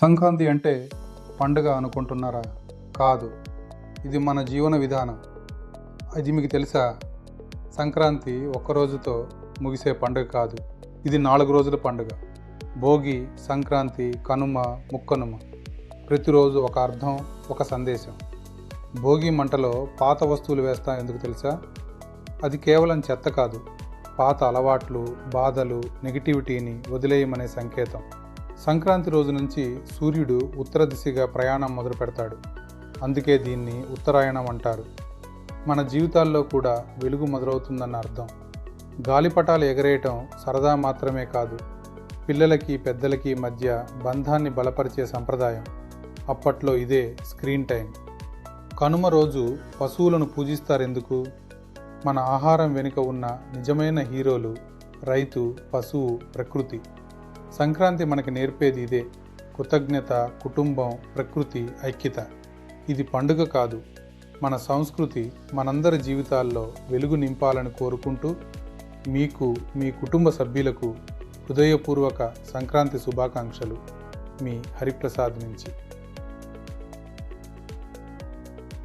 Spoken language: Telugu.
సంక్రాంతి అంటే పండుగ అనుకుంటున్నారా? కాదు. ఇది మన జీవన విధానం. అది మీకు తెలుసా? సంక్రాంతి ఒక్క రోజుతో ముగిసే పండుగ కాదు. ఇది నాలుగు రోజుల పండుగ. భోగి సంక్రాంతి కనుమ ముక్కనుమ. ప్రతిరోజు ఒక అర్థం ఒక సందేశం. భోగి మంటలో పాత వస్తువులు వేస్తాం ఎందుకు తెలుసా? అది కేవలం చెత్త కాదు. పాత అలవాట్లు బాధలు నెగిటివిటీని వదిలేయమనే సంకేతం. సంక్రాంతి రోజు నుంచి సూర్యుడు ఉత్తర దిశగా ప్రయాణం మొదలు పెడతాడు. అందుకే దీన్ని ఉత్తరాయణం అంటారు. మన జీవితాల్లో కూడా వెలుగు మొదలవుతుందన్న అర్థం. గాలిపటాలు ఎగరేయటం సరదా మాత్రమే కాదు. పిల్లలకి పెద్దలకి మధ్య బంధాన్ని బలపరిచే సంప్రదాయం. అప్పట్లో ఇదే స్క్రీన్ టైం కనుమ రోజు పశువులను పూజిస్తారెందుకు? మన ఆహారం వెనుక ఉన్న నిజమైన హీరోలు రైతు పశువు ప్రకృతి. సంక్రాంతి మనకి నేర్పేది ఇదే. కృతజ్ఞత కుటుంబం ప్రకృతి ఐక్యత. ఇది పండుగ కాదు. మన సంస్కృతి మనందరి జీవితాల్లో వెలుగు నింపాలని కోరుకుంటూ మీకు మీ కుటుంబ సభ్యులకు హృదయపూర్వక సంక్రాంతి శుభాకాంక్షలు. మీ హరిప్రసాద్ నుంచి.